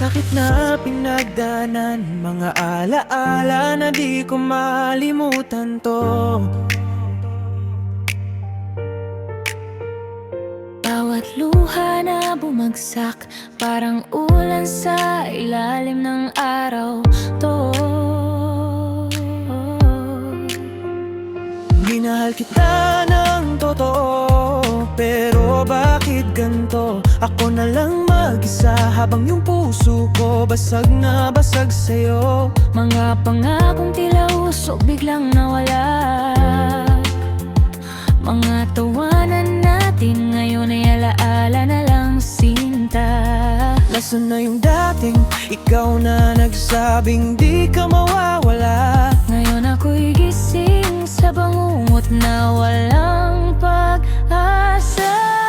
sakit na pinagdanan Mga alaala na di ko malimutan to Bawat luha na bumagsak Parang ulan sa ilalim ng araw to Minahal kita ng totoo Pero bakit ganto? Ako na lang mag-isa Habang yung puso ko Basag na basag sa'yo. Mga pangakong tila usok biglang nawala. Mga tawanan natin ngayon ay alaala na lang sinta. Nasaan na yung dating? Ikaw na nagsabing di ka mawawala. Ngayon ako'y gising sa bangungot na walang pag-asa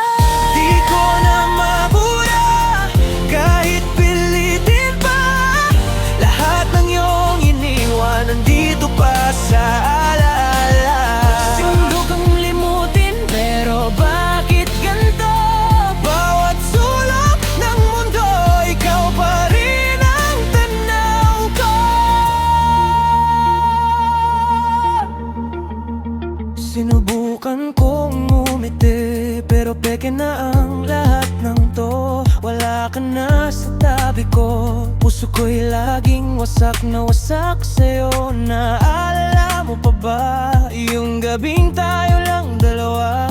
Sinubukan kong umiti Pero peke na ang lahat ng to. Wala ka na sa tabi ko. Puso ko'y laging wasak na wasak sa'yo. Naalala mo pa ba? Yung gabing tayo lang dalawa.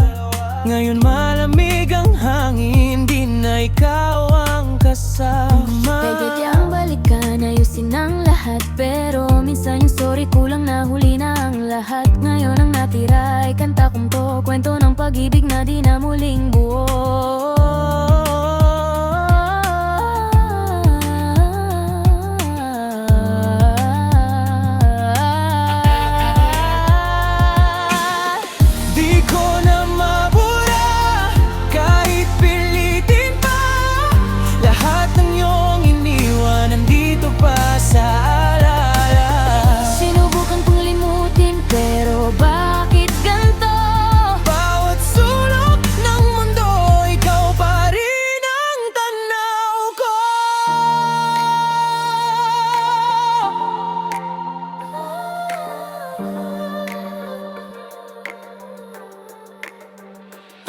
Ngayon malamig ang hangin Di na ikaw ang kasama. Pwede diyang balikan, ayusin ang lahat pag-ibig na di na muling buo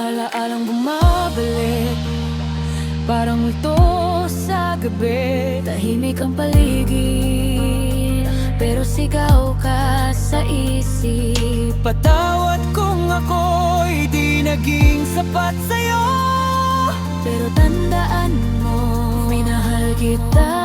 Alaalang bumabalik. Parang multo sa gabi. Tahimik ang paligid. Pero sigaw ka sa isip. Patawad kung ako'y di naging sapat sa'yo. Pero tandaan mo Minahal kita